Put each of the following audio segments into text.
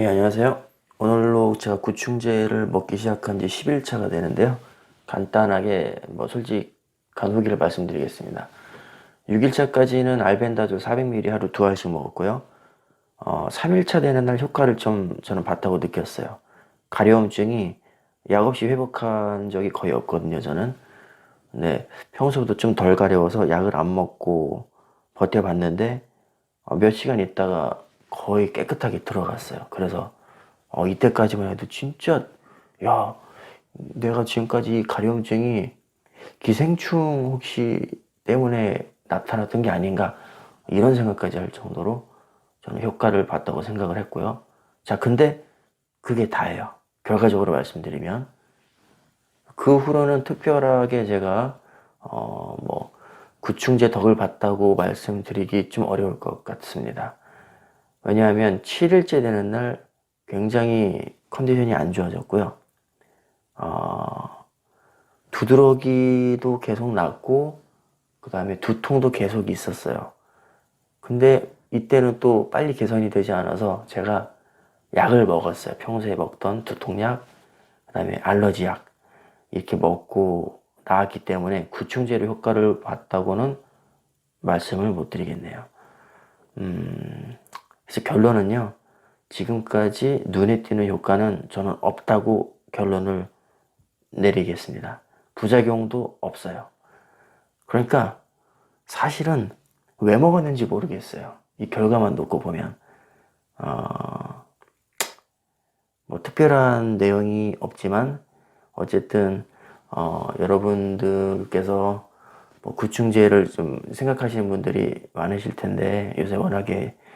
예, 안녕하세요. 오늘로 제가 구충제를 먹기 시작한 지 10일차가 되는데요. 간단하게 뭐 솔직한 후기를 말씀드리겠습니다. 6일차까지는 알벤다졸 400ml 하루 두 알씩 먹었고요. 어, 3일차 되는 날 효과를 좀 저는 봤다고 느꼈어요. 가려움증이 약 없이 회복한 적이 거의 없거든요, 저는. 네, 평소보다 좀 덜 가려워서 약을 안 먹고 버텨봤는데 어, 몇 시간 있다가 거의 깨끗하게 들어갔어요. 그래서 어, 이때까지만 해도 진짜 야 내가 지금까지 이 가려움증이 기생충 혹시 때문에 나타났던 게 아닌가 이런 생각까지 할 정도로 저는 효과를 봤다고 생각을 했고요. 자, 근데 그게 다예요. 결과적으로 말씀드리면 그 후로는 특별하게 제가 어 뭐 구충제 덕을 봤다고 말씀드리기 좀 어려울 것 같습니다. 왜냐하면 7일째 되는 날 굉장히 컨디션이 안 좋아졌고요. 어, 두드러기도 계속 났고 그 다음에 두통도 계속 있었어요. 근데 이때는 또 빨리 개선이 되지 않아서 제가 약을 먹었어요. 평소에 먹던 두통약, 그 다음에 알러지약 이렇게 먹고 나왔기 때문에 구충제로 효과를 봤다고는 말씀을 못 드리겠네요. 음, 그래서 결론은요. 지금까지 눈에 띄는 효과는 저는 없다고 결론을 내리겠습니다. 부작용도 없어요. 그러니까 사실은 왜 먹었는지 모르겠어요. 이 결과만 놓고 보면 어, 뭐 특별한 내용이 없지만 어쨌든 어, 여러분들께서 뭐 구충제를 좀 생각하시는 분들이 많으실 텐데 요새 워낙에 어,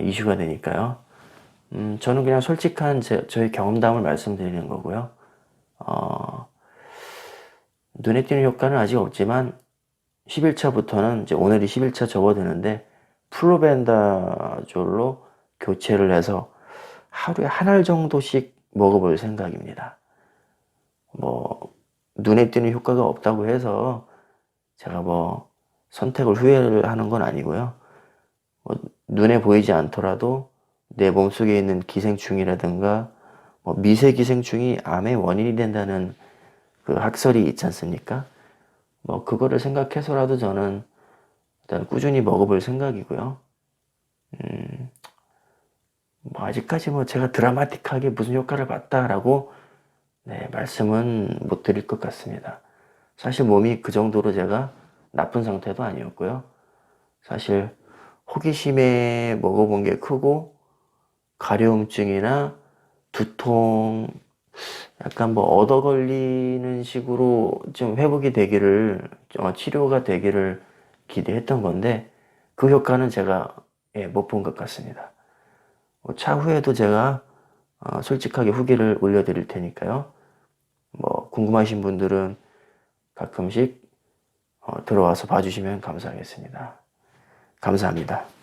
이슈가 되니까요. 음, 저는 그냥 솔직한 제, 저의 경험담을 말씀드리는 거고요. 어, 눈에 띄는 효과는 아직 없지만 11차부터는 이제 오늘이 11차 접어드는데 플로벤다졸로 교체를 해서 하루에 한 알 정도씩 먹어볼 생각입니다. 뭐 눈에 띄는 효과가 없다고 해서 제가 뭐 선택을 후회를 하는 건 아니고요. 뭐 눈에 보이지 않더라도 내 몸속에 있는 기생충이라든가 뭐 미세 기생충이 암의 원인이 된다는 그 학설이 있지 않습니까? 뭐 그거를 생각해서라도 저는 일단 꾸준히 먹어볼 생각이고요. 음, 뭐 아직까지 뭐 제가 드라마틱하게 무슨 효과를 봤다라고 네, 말씀은 못 드릴 것 같습니다. 사실 몸이 그 정도로 제가 나쁜 상태도 아니었고요. 사실 호기심에 먹어본 게 크고 가려움증이나 두통 약간 뭐 얻어 걸리는 식으로 좀 회복이 되기를 어, 치료가 되기를 기대했던 건데 그 효과는 제가 예, 못 본 것 같습니다. 뭐 차후에도 제가 어, 솔직하게 후기를 올려드릴 테니까요. 뭐 궁금하신 분들은 가끔씩 어, 들어와서 봐주시면 감사하겠습니다. 감사합니다.